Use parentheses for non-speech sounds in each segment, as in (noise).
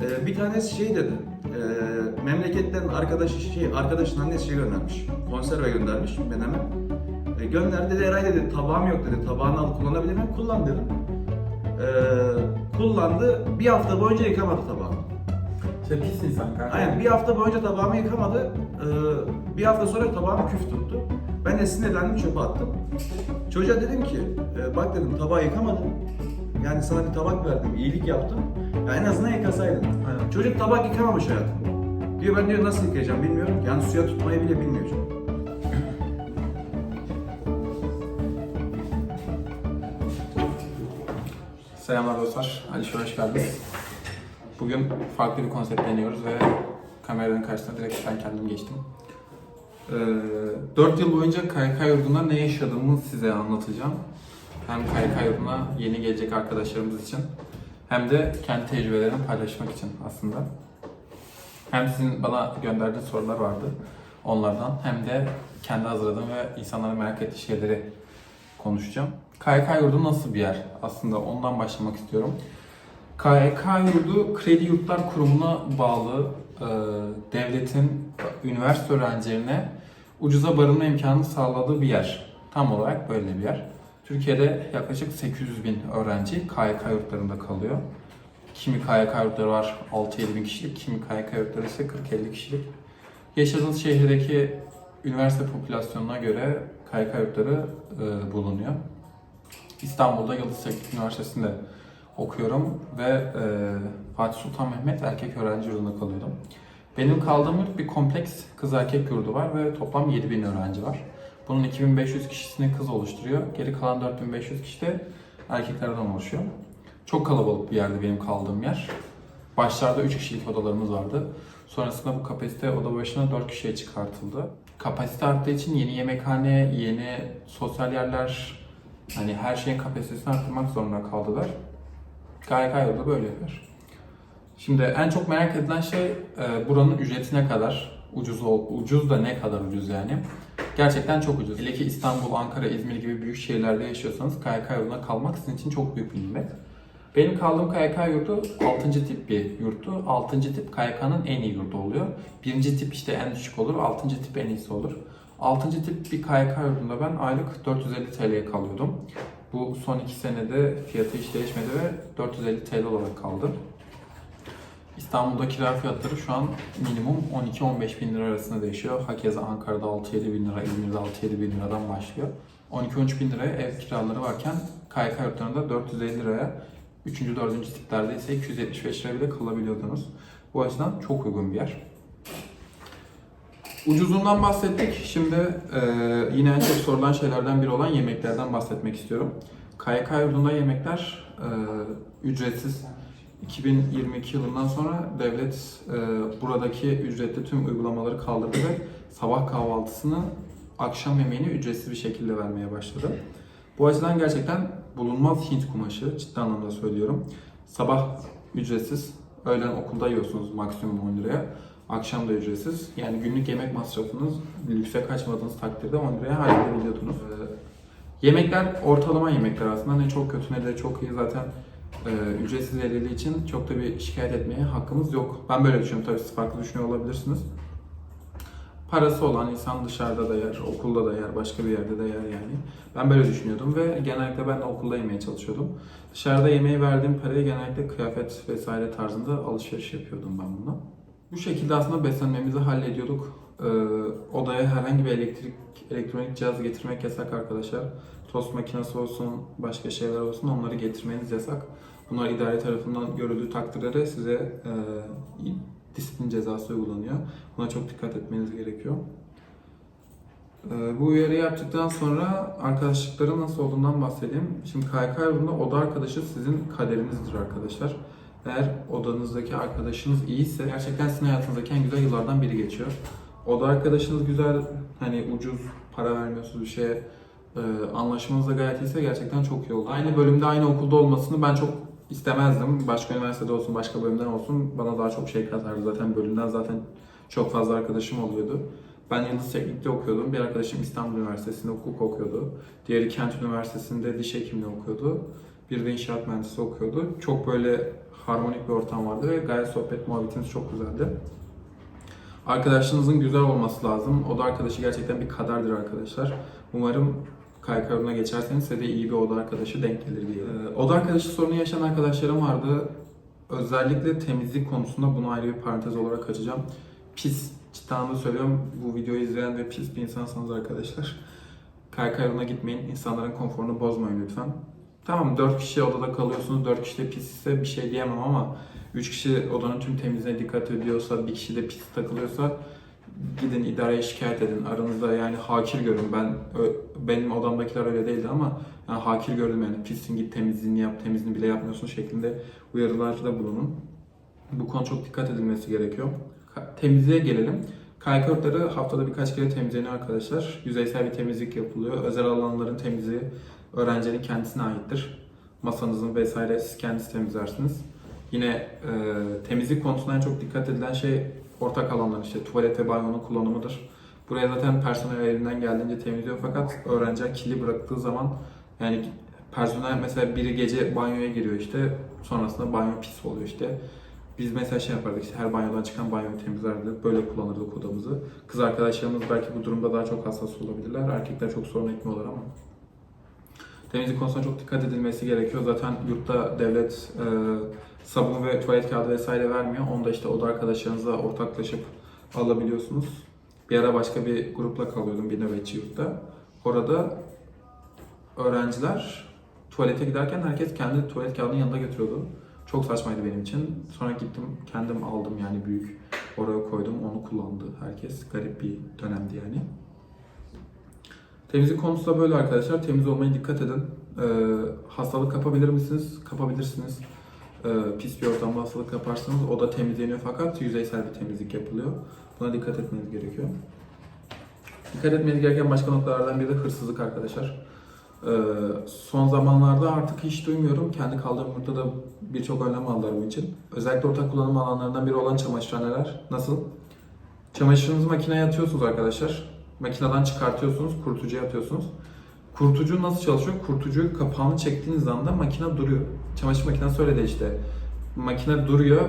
Ee, bir tanesi şey dedi. Ee, memleketten arkadaşı şey arkadaşın annesi şey göndermiş. Konserve göndermiş menemen. Ee, gönderdi dedi Eray dedi tabağım yok dedi. Tabağını al kullanabilir miyim? Kullan dedim. Ee, kullandı. Bir hafta boyunca yıkamadı tabağını. Şey pis insan kanka. Aynen bir hafta boyunca tabağımı yıkamadı. Ee, bir hafta sonra tabağım küf tuttu. Ben de sinirlendim çöpe attım. Çocuğa dedim ki, e, bak dedim tabağı yıkamadın. Yani sana bir tabak verdim, iyilik yaptım. Ya en azından yıkasaydın. Aynen. Çocuk tabak yıkamamış hayatında. Diyor ben diyor nasıl yıkayacağım bilmiyorum. Yani suya tutmayı bile bilmiyor çocuk. Selamlar dostlar. Alişe hoş geldiniz. Bugün farklı bir konsept deniyoruz ve kameranın karşısına direkt ben kendim geçtim. Ee, 4 yıl boyunca KYK yurdunda ne yaşadığımı size anlatacağım. Hem KYK yurduna yeni gelecek arkadaşlarımız için hem de kendi tecrübelerimi paylaşmak için aslında. Hem sizin bana gönderdiğiniz sorular vardı onlardan hem de kendi hazırladığım ve insanların merak ettiği şeyleri konuşacağım. KYK yurdu nasıl bir yer? Aslında ondan başlamak istiyorum. KYK yurdu Kredi Yurtlar Kurumu'na bağlı e, devletin üniversite öğrencilerine ucuza barınma imkanı sağladığı bir yer. Tam olarak böyle bir yer. Türkiye'de yaklaşık 800 bin öğrenci KYK yurtlarında kalıyor. Kimi KYK yurtları var 6-7 bin kişilik, kimi KYK yurtları ise 40-50 kişilik. Yaşadığınız şehirdeki üniversite popülasyonuna göre KYK yurtları e, bulunuyor. İstanbul'da Yıldız Teknik Üniversitesi'nde okuyorum ve e, Fatih Sultan Mehmet erkek öğrenci yurdunda kalıyordum. Benim kaldığım yurt bir kompleks kız erkek yurdu var ve toplam 7000 öğrenci var. Bunun 2500 kişisini kız oluşturuyor. Geri kalan 4500 kişi de erkeklerden oluşuyor. Çok kalabalık bir yerde benim kaldığım yer. Başlarda 3 kişilik odalarımız vardı. Sonrasında bu kapasite oda başına 4 kişiye çıkartıldı. Kapasite arttığı için yeni yemekhane, yeni sosyal yerler, hani her şeyin kapasitesini arttırmak zorunda kaldılar. KYK yurdu böyle yer. Şimdi en çok merak edilen şey e, buranın ücreti ne kadar? Ucuz, ucuz da ne kadar ucuz yani? Gerçekten çok ucuz. Hele ki İstanbul, Ankara, İzmir gibi büyük şehirlerde yaşıyorsanız KYK yurduna kalmak sizin için çok büyük bir nimet. Benim kaldığım KYK yurdu 6. tip bir yurttu. 6. tip KYK'nın en iyi yurdu oluyor. 1. tip işte en düşük olur, 6. tip en iyisi olur. 6. tip bir KYK yurdunda ben aylık 450 TL'ye kalıyordum. Bu son 2 senede fiyatı hiç değişmedi ve 450 TL olarak kaldı. İstanbul'da kira fiyatları şu an minimum 12-15 bin lira arasında değişiyor. Hakeza Ankara'da 6-7 bin lira, İzmir'de 6-7 bin liradan başlıyor. 12-13 bin liraya ev kiraları varken KYK yurtlarında 450 liraya, 3. 4. tiplerde ise 275 liraya bile kalabiliyordunuz. Bu açıdan çok uygun bir yer. Ucuzluğundan bahsettik. Şimdi e, yine en çok sorulan şeylerden biri olan yemeklerden bahsetmek istiyorum. KYK yurdunda yemekler e, ücretsiz. 2022 yılından sonra devlet e, buradaki ücretli tüm uygulamaları kaldırdı ve sabah kahvaltısını, akşam yemeğini ücretsiz bir şekilde vermeye başladı. Bu açıdan gerçekten bulunmaz Hint kumaşı, ciddi anlamda söylüyorum. Sabah ücretsiz, öğlen okulda yiyorsunuz maksimum 10 liraya. Akşam da ücretsiz. Yani günlük yemek masrafınız lükse kaçmadığınız takdirde 10 liraya halledebiliyordunuz. Ee, yemekler ortalama yemekler aslında. Ne çok kötü ne de çok iyi zaten e, ücretsiz verildiği için çok da bir şikayet etmeye hakkımız yok. Ben böyle düşünüyorum. Tabii siz farklı düşünüyor olabilirsiniz. Parası olan insan dışarıda da yer, okulda da yer, başka bir yerde de yer yani. Ben böyle düşünüyordum ve genellikle ben de okulda yemeye çalışıyordum. Dışarıda yemeğe verdiğim parayı genellikle kıyafet vesaire tarzında alışveriş yapıyordum ben bununla. Bu şekilde aslında beslenmemizi hallediyorduk. Ee, odaya herhangi bir elektrik elektronik cihaz getirmek yasak arkadaşlar. Tost makinesi olsun, başka şeyler olsun onları getirmeniz yasak. Bunlar idare tarafından görüldüğü takdirde de size e, disiplin cezası uygulanıyor. Buna çok dikkat etmeniz gerekiyor. Ee, Bu uyarı yaptıktan sonra arkadaşlıkların nasıl olduğundan bahsedeyim. Şimdi KYK yurdunda oda arkadaşı sizin kaderinizdir arkadaşlar. Eğer odanızdaki arkadaşınız iyiyse gerçekten sizin hayatınızdaki en güzel yıllardan biri geçiyor. Oda arkadaşınız güzel, hani ucuz, para vermiyorsunuz bir şeye, e, anlaşmanız da gayet iyiyse gerçekten çok iyi oldu. Aynı bölümde aynı okulda olmasını ben çok istemezdim. Başka üniversitede olsun, başka bölümden olsun bana daha çok şey katardı. Zaten bölümden zaten çok fazla arkadaşım oluyordu. Ben Yıldız Teknik'te okuyordum. Bir arkadaşım İstanbul Üniversitesi'nde hukuk okuyordu. Diğeri Kent Üniversitesi'nde diş hekimliği okuyordu. Bir de inşaat mühendisi okuyordu. Çok böyle harmonik bir ortam vardı ve gayet sohbet muhabbetiniz çok güzeldi. Arkadaşınızın güzel olması lazım. Oda arkadaşı gerçekten bir kaderdir arkadaşlar. Umarım KYK yoluna geçerseniz size de iyi bir oda arkadaşı denk gelir diye. Ee, oda arkadaşı sorunu yaşayan arkadaşlarım vardı. Özellikle temizlik konusunda bunu ayrı bir parantez olarak açacağım. Pis, cidden söylüyorum bu videoyu izleyen ve pis bir insansanız arkadaşlar. KYK yoluna gitmeyin. İnsanların konforunu bozmayın lütfen. Tamam 4 kişi odada kalıyorsunuz. 4 kişi de pis ise bir şey diyemem ama 3 kişi odanın tüm temizliğine dikkat ediyorsa, bir kişi de pis takılıyorsa gidin idareye şikayet edin. Aranızda yani hakir görün. Ben benim odamdakiler öyle değildi ama yani hakir gördüm yani pissin git temizliğini yap, temizliğini bile yapmıyorsun şeklinde uyarılarda bulunun. Bu konu çok dikkat edilmesi gerekiyor. Temizliğe gelelim. Kaykörtleri haftada birkaç kere temizleniyor arkadaşlar. Yüzeysel bir temizlik yapılıyor. Özel alanların temizliği öğrencinin kendisine aittir. Masanızın vesaire siz kendiniz temizlersiniz. Yine e, temizlik konusunda en çok dikkat edilen şey ortak alanlar işte tuvalet ve banyonun kullanımıdır. Buraya zaten personel elinden geldiğince temizliyor fakat öğrenciler kirli bıraktığı zaman yani personel mesela biri gece banyoya giriyor işte sonrasında banyo pis oluyor işte. Biz mesela şey yapardık işte her banyodan çıkan banyoyu temizlerdik. Böyle kullanırdık odamızı. Kız arkadaşlarımız belki bu durumda daha çok hassas olabilirler. Erkekler çok sorun etmiyorlar ama. Temizlik konusunda çok dikkat edilmesi gerekiyor. Zaten yurtta devlet e, sabun ve tuvalet kağıdı vesaire vermiyor. Onu da işte oda arkadaşlarınızla ortaklaşıp alabiliyorsunuz. Bir ara başka bir grupla kalıyordum bir nöbetçi yurtta. Orada öğrenciler tuvalete giderken herkes kendi tuvalet kağıdını yanında götürüyordu. Çok saçmaydı benim için. Sonra gittim kendim aldım yani büyük. Oraya koydum onu kullandı herkes. Garip bir dönemdi yani. Temizlik konusu da böyle arkadaşlar. Temiz olmaya dikkat edin. Ee, hastalık kapabilir misiniz? Kapabilirsiniz. Ee, pis bir ortamda hastalık kaparsanız o da temizleniyor fakat yüzeysel bir temizlik yapılıyor. Buna dikkat etmeniz gerekiyor. Dikkat etmeniz gereken başka noktalardan biri de hırsızlık arkadaşlar. Ee, son zamanlarda artık hiç duymuyorum. Kendi kaldığım yurtta da birçok önlem aldılar bu için. Özellikle ortak kullanım alanlarından biri olan çamaşırhaneler. Nasıl? Çamaşırınızı makineye atıyorsunuz arkadaşlar. Makineden çıkartıyorsunuz, kurutucuya atıyorsunuz. Kurutucu nasıl çalışıyor? Kurutucuyu kapağını çektiğiniz anda makine duruyor. Çamaşır makinesi öyle de işte. Makine duruyor,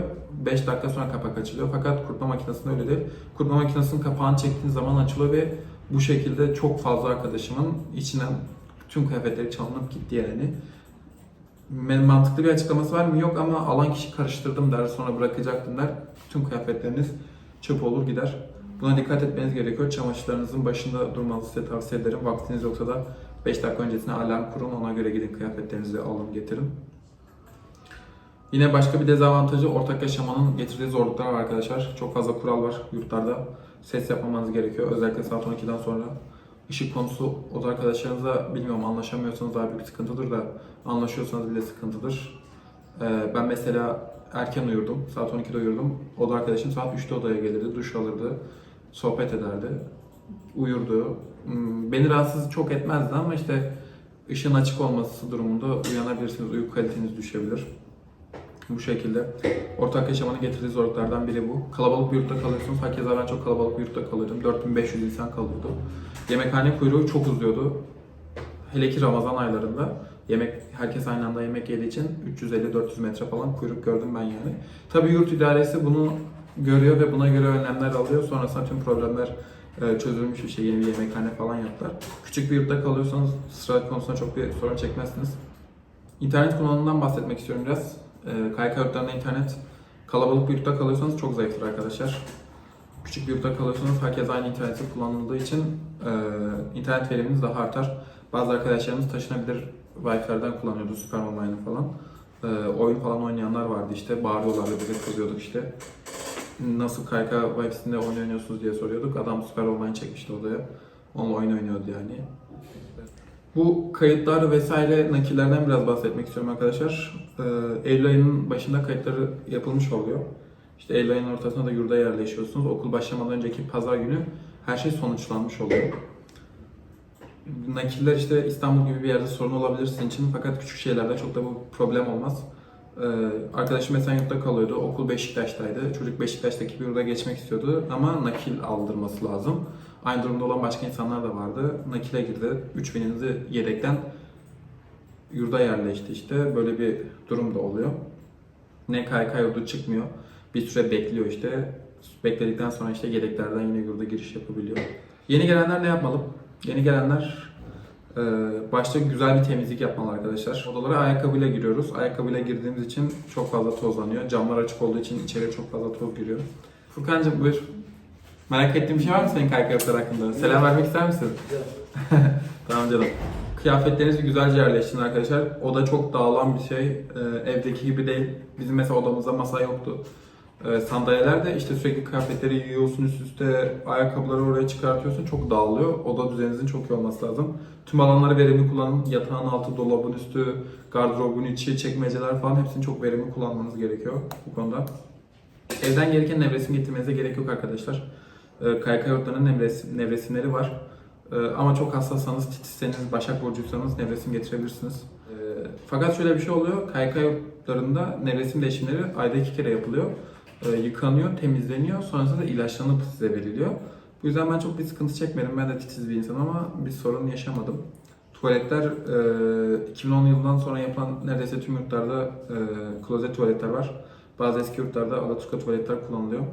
5 dakika sonra kapak açılıyor. Fakat kurutma makinesinde öyle değil. Kurutma makinesinin kapağını çektiğiniz zaman açılıyor ve bu şekilde çok fazla arkadaşımın içinden tüm kıyafetleri çalınıp gitti yani. Mantıklı bir açıklaması var mı? Yok ama alan kişi karıştırdım der, sonra bırakacaktım der. Tüm kıyafetleriniz çöp olur gider. Buna dikkat etmeniz gerekiyor. Çamaşırlarınızın başında durmanızı size tavsiye ederim. Vaktiniz yoksa da 5 dakika öncesine alarm kurun. Ona göre gidin kıyafetlerinizi alın getirin. Yine başka bir dezavantajı ortak yaşamanın getirdiği zorluklar var arkadaşlar. Çok fazla kural var yurtlarda. Ses yapmamanız gerekiyor. Özellikle saat 12'den sonra. Işık konusu o da arkadaşlarınızla bilmiyorum anlaşamıyorsanız daha büyük sıkıntıdır da anlaşıyorsanız bile sıkıntıdır. Ee, ben mesela erken uyurdum. Saat 12'de uyurdum. Oda arkadaşım saat 3'te odaya gelirdi. Duş alırdı. Sohbet ederdi. Uyurdu. Hmm, Beni rahatsız çok etmezdi ama işte ışığın açık olması durumunda uyanabilirsiniz. Uyku kaliteniz düşebilir. Bu şekilde. Ortak yaşamanın getirdiği zorluklardan biri bu. Kalabalık bir yurtta kalıyorsunuz. Hakeza ben çok kalabalık bir yurtta kalıyordum. 4500 insan kalıyordu. Yemekhane kuyruğu çok uzuyordu. Hele ki Ramazan aylarında. Yemek herkes aynı anda yemek yediği için 350-400 metre falan kuyruk gördüm ben yani. Tabii yurt idaresi bunu görüyor ve buna göre önlemler alıyor. Sonrasında tüm problemler çözülmüş bir şey. Yeni bir yemekhane falan yaptılar. Küçük bir yurtta kalıyorsanız sıra konusunda çok bir sorun çekmezsiniz. İnternet kullanımından bahsetmek istiyorum biraz. E, KYK yurtlarında internet kalabalık bir yurtta kalıyorsanız çok zayıftır arkadaşlar. Küçük bir yurtta kalıyorsanız herkes aynı interneti kullanıldığı için e, internet veriminiz daha artar. Bazı arkadaşlarımız taşınabilir Wi-Fi'lerden kullanıyordu Super Online'ı falan. E, oyun falan oynayanlar vardı işte. Bağırıyorlardı bize kızıyorduk işte. Nasıl KYK Wi-Fi'sinde oyun oynuyorsunuz diye soruyorduk. Adam Super Online çekmişti odaya. Onunla oyun oynuyordu yani. Bu kayıtlar vesaire nakillerden biraz bahsetmek istiyorum arkadaşlar. Ee, Eylül ayının başında kayıtları yapılmış oluyor. İşte Eylül ayının ortasında da yurda yerleşiyorsunuz. Okul başlamadan önceki pazar günü her şey sonuçlanmış oluyor. Nakiller işte İstanbul gibi bir yerde sorun olabilir sizin için fakat küçük şehirlerde çok da bu problem olmaz. Ee, arkadaşım Esenyurt'ta kalıyordu. Okul Beşiktaş'taydı. Çocuk Beşiktaş'taki bir yurda geçmek istiyordu ama nakil aldırması lazım. Aynı durumda olan başka insanlar da vardı. Nakile girdi. 3000'inizi yedekten yurda yerleşti işte. Böyle bir durum da oluyor. ne KYK yurdu çıkmıyor. Bir süre bekliyor işte. Bekledikten sonra işte yedeklerden yine yurda giriş yapabiliyor. Yeni gelenler ne yapmalı? Yeni gelenler e, başta güzel bir temizlik yapmalı arkadaşlar. Odalara ayakkabıyla giriyoruz. Ayakkabıyla girdiğimiz için çok fazla tozlanıyor. Camlar açık olduğu için içeriye çok fazla toz giriyor. Furkan'cığım buyur. Merak ettiğin bir şey var mı senin yurtları hakkında? Selam vermek ister misin? (laughs) Tamam canım. Kıyafetlerinizi güzelce yerleştirin arkadaşlar. Oda çok dağılan bir şey. Ee, evdeki gibi değil. Bizim mesela odamızda masa yoktu. Ee, sandalyeler de işte sürekli kıyafetleri yiyorsun üst üste, ayakkabıları oraya çıkartıyorsun. Çok dağılıyor. Oda düzeninizin çok iyi olması lazım. Tüm alanları verimli kullanın. Yatağın altı, dolabın üstü, gardırobun içi, çekmeceler falan hepsini çok verimli kullanmanız gerekiyor bu konuda. Evden gereken nevresim getirmenize gerek yok arkadaşlar. Ee, KYK yurtlarının nevresim, nevresimleri var. Ee, ama çok hassassanız, titizseniz, Başak Burcuysanız nevresim getirebilirsiniz. Ee, fakat şöyle bir şey oluyor. KYK yurtlarında nevresim değişimleri ayda iki kere yapılıyor. Ee, yıkanıyor, temizleniyor. Sonrasında da ilaçlanıp size veriliyor. Bu yüzden ben çok bir sıkıntı çekmedim. Ben de titiz bir insanım ama bir sorun yaşamadım. Tuvaletler e, 2010 yılından sonra yapılan neredeyse tüm yurtlarda e, klozet tuvaletler var. Bazı eski yurtlarda Alaturka tuvaletler kullanılıyor.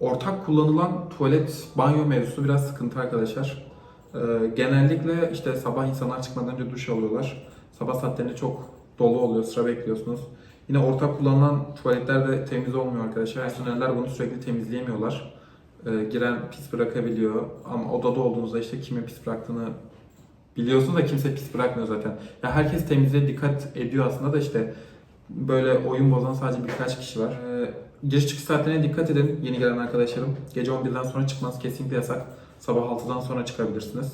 Ortak kullanılan tuvalet banyo mevzusu biraz sıkıntı arkadaşlar. Ee, genellikle işte sabah insanlar çıkmadan önce duş alıyorlar. Sabah saatlerinde çok dolu oluyor, sıra bekliyorsunuz. Yine ortak kullanılan tuvaletler de temiz olmuyor arkadaşlar. Personeller bunu sürekli temizleyemiyorlar. Ee, giren pis bırakabiliyor ama odada olduğunuzda işte kimin pis bıraktığını biliyorsun da kimse pis bırakmıyor zaten. Ya herkes temizliğe dikkat ediyor aslında da işte böyle oyun bozan sadece birkaç kişi var. Ee, giriş çıkış saatlerine dikkat edin yeni gelen arkadaşlarım. Gece 11'den sonra çıkmaz kesinlikle yasak. Sabah 6'dan sonra çıkabilirsiniz.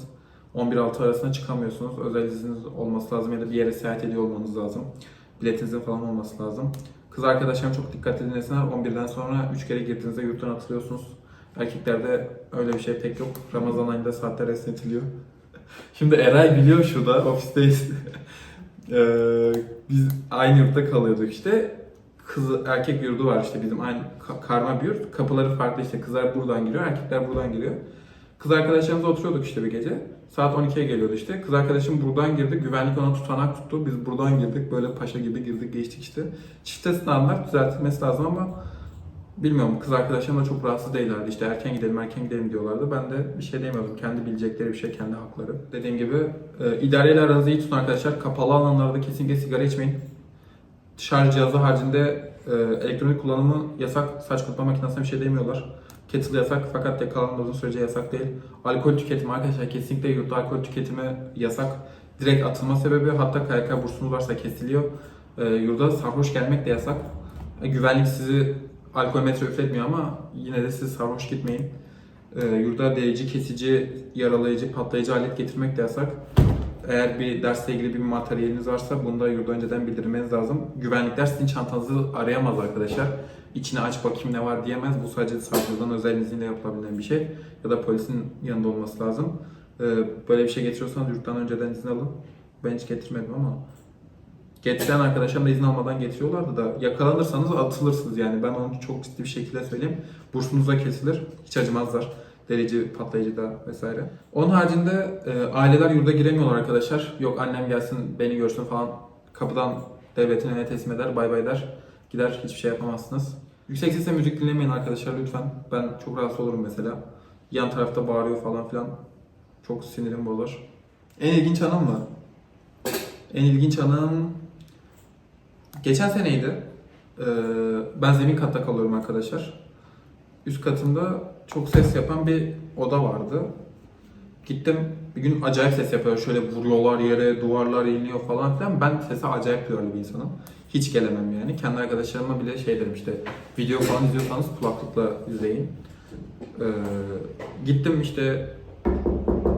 11-6 arasında çıkamıyorsunuz. Özel izniniz olması lazım ya da bir yere seyahat ediyor olmanız lazım. Biletinizin falan olması lazım. Kız arkadaşlarım çok dikkatli dinlesinler. 11'den sonra 3 kere girdiğinizde yurttan atılıyorsunuz. Erkeklerde öyle bir şey pek yok. Ramazan ayında saatler esnetiliyor. (laughs) Şimdi Eray biliyor şurada ofisteyiz. (laughs) Ee, biz aynı yurtta kalıyorduk işte. Kız erkek yurdu var işte bizim aynı ka- karma bir yurt. Kapıları farklı işte kızlar buradan giriyor, erkekler buradan giriyor. Kız arkadaşlarımızla oturuyorduk işte bir gece. Saat 12'ye geliyordu işte. Kız arkadaşım buradan girdi. Güvenlik ona tutanak tuttu. Biz buradan girdik. Böyle paşa gibi girdik geçtik işte. Çifte sınavlar düzeltilmesi lazım ama bilmiyorum kız arkadaşlarım da çok rahatsız değillerdi. İşte erken gidelim erken gidelim diyorlardı. Ben de bir şey diyemiyordum. Kendi bilecekleri bir şey, kendi hakları. Dediğim gibi e, idareyle aranızı iyi tutun arkadaşlar. Kapalı alanlarda kesinlikle sigara içmeyin. Şarj cihazı haricinde e, elektronik kullanımı yasak. Saç kurutma makinesine bir şey demiyorlar. Kettle yasak fakat yakalanmadığınız sürece yasak değil. Alkol tüketimi arkadaşlar kesinlikle yurtta alkol tüketimi yasak. Direkt atılma sebebi hatta KYK bursunuz varsa kesiliyor. E, yurda sarhoş gelmek de yasak. E, güvenlik sizi alkol metre üfletmiyor ama yine de siz sarhoş gitmeyin. E, yurda delici, kesici, yaralayıcı, patlayıcı alet getirmek de yasak. Eğer bir dersle ilgili bir materyaliniz varsa bunu da yurda önceden bildirmeniz lazım. Güvenlikler sizin çantanızı arayamaz arkadaşlar. İçine aç bakayım ne var diyemez. Bu sadece savcıdan özel izniyle yapılabilen bir şey. Ya da polisin yanında olması lazım. Ee, böyle bir şey getiriyorsanız yurttan önceden izin alın. Ben hiç getirmedim ama getiren arkadaşlarım da izin almadan getiriyorlardı da yakalanırsanız atılırsınız yani. Ben onu çok ciddi bir şekilde söyleyeyim. Bursunuza kesilir. Hiç acımazlar. Delici, patlayıcı da vesaire. Onun haricinde e, aileler yurda giremiyorlar arkadaşlar. Yok annem gelsin beni görsün falan. Kapıdan devletin eline teslim eder, bay bay der. Gider hiçbir şey yapamazsınız. Yüksek sesle müzik dinlemeyin arkadaşlar lütfen. Ben çok rahatsız olurum mesela. Yan tarafta bağırıyor falan filan. Çok sinirim bozar. En ilginç anım mı? En ilginç anım... Geçen seneydi. Ee, ben zemin katta kalıyorum arkadaşlar. Üst katımda çok ses yapan bir oda vardı. Gittim bir gün acayip ses yapıyor. Şöyle vuruyorlar yere, duvarlar iniyor falan filan. Ben sese acayip duyarlı bir insanım. Hiç gelemem yani. Kendi arkadaşlarıma bile şey derim işte video falan izliyorsanız kulaklıkla izleyin. Ee, gittim işte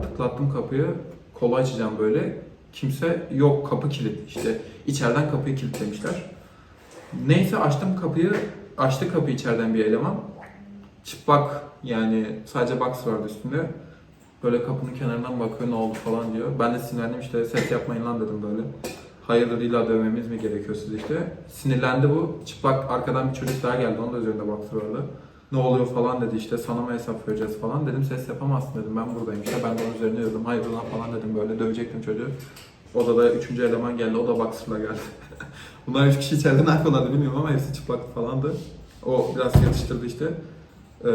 tıklattım kapıyı. Kola açacağım böyle. Kimse yok kapı kilit işte. içeriden kapıyı kilitlemişler. Neyse açtım kapıyı. Açtı kapıyı içeriden bir eleman. Çıplak yani sadece box vardı üstünde. Böyle kapının kenarından bakıyor ne oldu falan diyor. Ben de sinirlendim işte ses yapmayın lan dedim böyle. Hayırdır illa dövmemiz mi gerekiyor siz işte. Sinirlendi bu. Çıplak arkadan bir çocuk daha geldi. Onun da üzerinde boxer vardı. Ne oluyor falan dedi işte sana mı hesap vereceğiz falan. Dedim ses yapamazsın dedim ben buradayım işte. Ben de onun üzerine yürüdüm. Hayırdır lan falan dedim böyle dövecektim çocuğu. Odada üçüncü eleman geldi. O da boxer'la geldi. (laughs) Bunlar üç kişi içeride ne yapıyorlardı bilmiyorum ama hepsi çıplak falandı. O biraz yatıştırdı işte. Ee,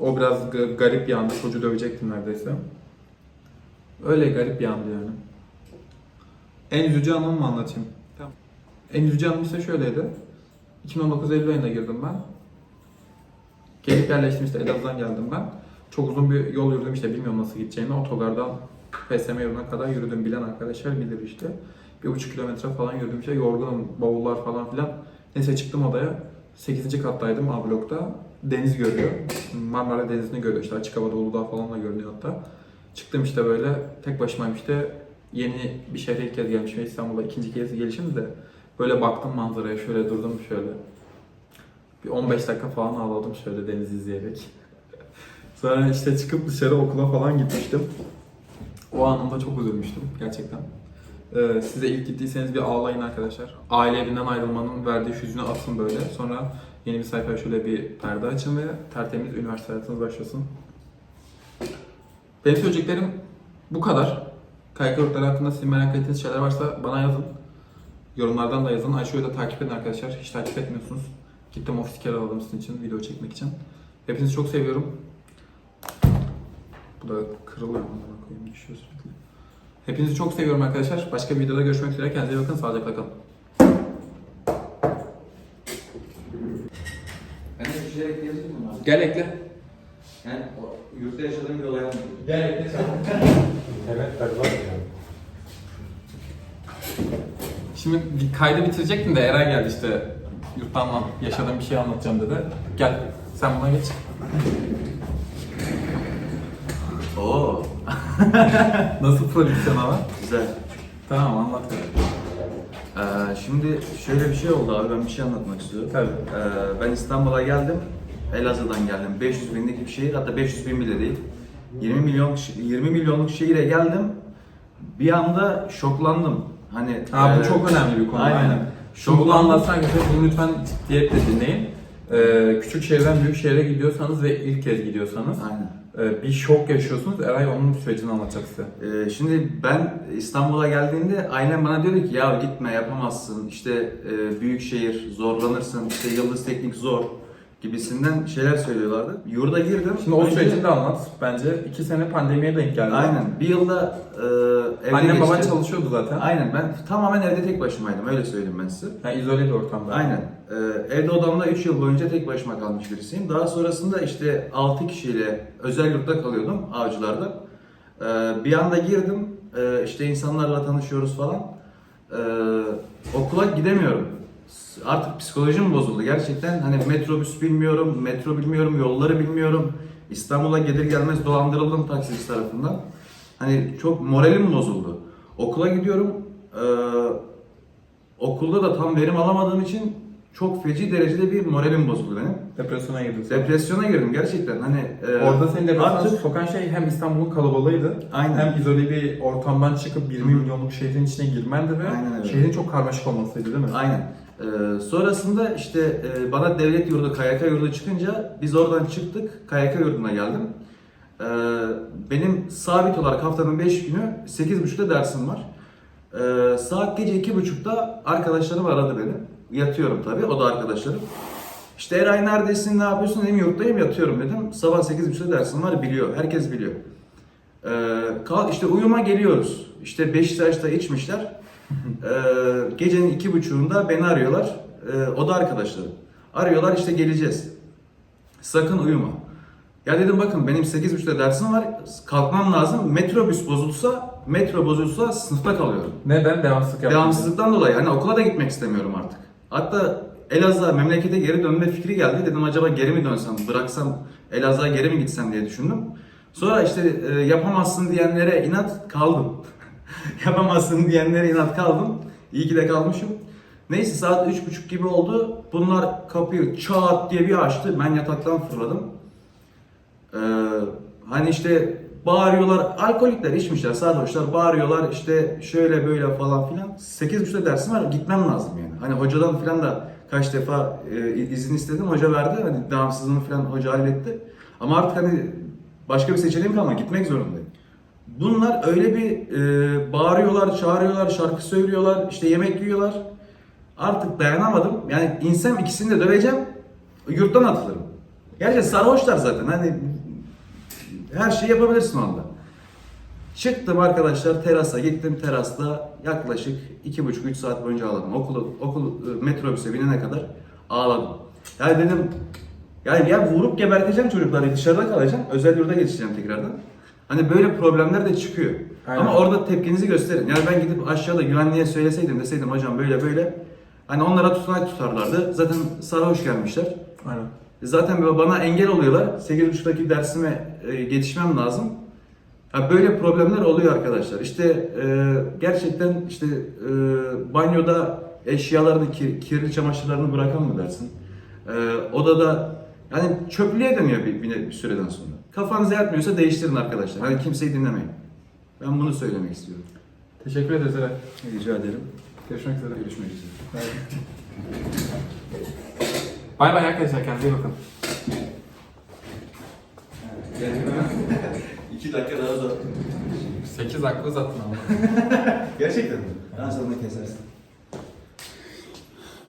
o biraz ga- garip bir andı. Çocuğu dövecektim neredeyse. Öyle garip bir andı yani. En üzücü anımı mı anlatayım? Tamam. En üzücü anım ise şöyleydi. 2019 Eylül ayında girdim ben. Gelip yerleştim işte Elazığ'dan geldim ben. Çok uzun bir yol yürüdüm işte bilmiyorum nasıl gideceğimi. Otogardan PSM yoluna kadar yürüdüm bilen arkadaşlar bilir işte. Bir buçuk kilometre falan yürüdüm işte yorgunum bavullar falan filan. Neyse çıktım odaya. 8. kattaydım A blokta. Deniz görüyor. Marmara Denizi'ni görüyor işte açık havada Uludağ falan da görünüyor hatta. Çıktım işte böyle tek başımayım işte yeni bir şehre ilk kez gelmişim İstanbul'a ikinci kez gelişim de böyle baktım manzaraya şöyle durdum şöyle. Bir 15 dakika falan ağladım şöyle deniz izleyerek. (laughs) Sonra işte çıkıp dışarı okula falan gitmiştim. O anımda çok üzülmüştüm gerçekten. Ee, size ilk gittiyseniz bir ağlayın arkadaşlar. Aile evinden ayrılmanın verdiği hüznü atın böyle. Sonra yeni bir sayfaya şöyle bir perde açın ve tertemiz üniversite hayatınız başlasın. Benim söyleyeceklerim bu kadar. Kaykı yurtları hakkında sizin merak ettiğiniz şeyler varsa bana yazın. Yorumlardan da yazın. Ayşe'yi de takip edin arkadaşlar. Hiç takip etmiyorsunuz. Gittim ofis kiraladım sizin için, video çekmek için. Hepinizi çok seviyorum. Bu da kırılıyor. Amına koyayım düşüyor sürekli. Hepinizi çok seviyorum arkadaşlar. Başka bir videoda görüşmek üzere. Kendinize iyi bakın. Sağlıcakla kalın. Ekleyebilir miyim abi? Gel ekle. Yani o yurtta yaşadığım bir olay anlatayım. Gel ekle Evet, tabii var ya. Şimdi kaydı bitirecektim de Eray geldi işte yurttan lan yaşadığım bir şey anlatacağım dedi. Gel sen buna geç. Oo, (laughs) Nasıl prodüksiyon ama? güzel. Tamam anlat. Ee, şimdi şöyle bir şey oldu abi, ben bir şey anlatmak istiyorum. Tabii. Ee, ben İstanbul'a geldim, Elazığ'dan geldim. 500 binlik bir şehir, hatta 500 bin bile değil. 20 milyon 20 milyonluk şehire geldim. Bir anda şoklandım. Hani Ha bu e, çok önemli bir konu. Aynen. Aynen. Şu bunu anlatsan arkadaşlar bunu lütfen ciddiyetle dinleyin. Ee, küçük şehirden büyük şehre gidiyorsanız ve ilk kez gidiyorsanız Aynen. E, bir şok yaşıyorsunuz. Eray onun sürecini anlatacak size. Ee, şimdi ben İstanbul'a geldiğimde ailem bana diyordu ki ya gitme yapamazsın işte e, büyük şehir zorlanırsın işte yıldız teknik zor gibisinden şeyler söylüyorlardı. Yurda girdim. Şimdi o Önce- de anlat. Bence iki sene pandemiye denk geldi. Aynen bir yılda e, evde Annem baban geçti. çalışıyordu zaten. Aynen ben tamamen evde tek başımaydım öyle söyleyeyim ben size. Yani izole bir ortamda. Aynen. Ee, evde odamda 3 yıl boyunca tek başıma kalmış birisiyim. Daha sonrasında işte 6 kişiyle özel yurtta kalıyordum Avcılar'da. Ee, bir anda girdim. Ee, işte insanlarla tanışıyoruz falan. Ee, okula gidemiyorum. Artık psikolojim bozuldu gerçekten. Hani metrobüs bilmiyorum, metro bilmiyorum, yolları bilmiyorum. İstanbul'a gelir gelmez dolandırıldım taksici tarafından. Hani çok moralim bozuldu. Okula gidiyorum. Ee, okulda da tam verim alamadığım için çok feci derecede bir moralim bozuldu benim. Depresyona girdin. Depresyona girdim gerçekten. Hani e, Orada seni depresyona artık sokan şey hem İstanbul'un kalabalığıydı. Aynen. Hem izole bir ortamdan çıkıp 20 Hı. milyonluk şehrin içine girmendi ve Aynen öyle. şehrin çok karmaşık olmasıydı değil mi? Aynen. Ee, sonrasında işte e, bana devlet yurdu, KYK yurdu çıkınca biz oradan çıktık. KYK yurduna geldim. Ee, benim sabit olarak haftanın 5 günü 8.30'da dersim var. Ee, saat gece 2.30'da arkadaşlarım aradı beni. Yatıyorum tabii, o da arkadaşlarım. İşte Eray neredesin, ne yapıyorsun dedim, yurttayım yatıyorum dedim. Sabah 8.30'da dersim var, biliyor, herkes biliyor. Ee, işte uyuma geliyoruz. İşte Beşiktaş'ta içmişler. Ee, gecenin iki buçuğunda beni arıyorlar. Ee, o da arkadaşlarım. Arıyorlar işte geleceğiz. Sakın uyuma. Ya dedim bakın benim 8.30'da dersim var. Kalkmam lazım. Metrobüs bozulsa, metro bozulsa sınıfta kalıyorum. Neden? Devamsızlık yaptın. Devamsızlıktan dolayı hani okula da gitmek istemiyorum artık. Hatta Elazığ'a memlekete geri dönme fikri geldi. Dedim acaba geri mi dönsem, bıraksam Elazığ'a geri mi gitsem diye düşündüm. Sonra işte e, yapamazsın diyenlere inat kaldım. (laughs) yapamazsın diyenlere inat kaldım. İyi ki de kalmışım. Neyse saat üç buçuk gibi oldu. Bunlar kapıyı çat diye bir açtı. Ben yataktan fırladım. Ee, hani işte bağırıyorlar, alkolikler içmişler, sarhoşlar bağırıyorlar işte şöyle böyle falan filan. 8.30'da dersim var, gitmem lazım yani. Hani hocadan filan da kaç defa e, izin istedim, hoca verdi. Hani devamsızlığını filan hoca halletti. Ama artık hani başka bir seçeneğim kalmadı, gitmek zorundayım. Bunlar öyle bir e, bağırıyorlar, çağırıyorlar, şarkı söylüyorlar, işte yemek yiyorlar. Artık dayanamadım. Yani insem ikisini de döveceğim. Yurttan atılırım. Gerçi sarhoşlar zaten. Hani her şeyi yapabilirsin onda. Çıktım arkadaşlar terasa gittim terasta yaklaşık iki buçuk üç saat boyunca ağladım. Okul, okul e, metrobüse binene kadar ağladım. Yani dedim yani ya vurup geberteceğim çocukları dışarıda kalacağım. Özel yurda geçeceğim tekrardan. Hani böyle problemler de çıkıyor. Aynen. Ama orada tepkinizi gösterin. Yani ben gidip aşağıda güvenliğe söyleseydim deseydim hocam böyle böyle. Hani onlara tutanak tutarlardı. Zaten sarhoş gelmişler. Aynen. Zaten bana engel oluyorlar. 8.30'daki dersime e, yetişmem lazım. Ha böyle problemler oluyor arkadaşlar. İşte e, gerçekten işte e, banyoda eşyalarını, kir- kirli çamaşırlarını bırakan mı dersin? E, odada yani çöplüğe dönüyor bir, bir, bir süreden sonra. Kafanıza yatmıyorsa değiştirin arkadaşlar. Hani kimseyi dinlemeyin. Ben bunu söylemek istiyorum. Teşekkür ederiz Eray. Rica ederim. Görüşmek üzere. Görüşmek üzere. Bay bay arkadaşlar kendinize iyi bakın. İki dakika daha da. 8 dakika uzattın ama. Gerçekten mi? Ben sonra kesersin.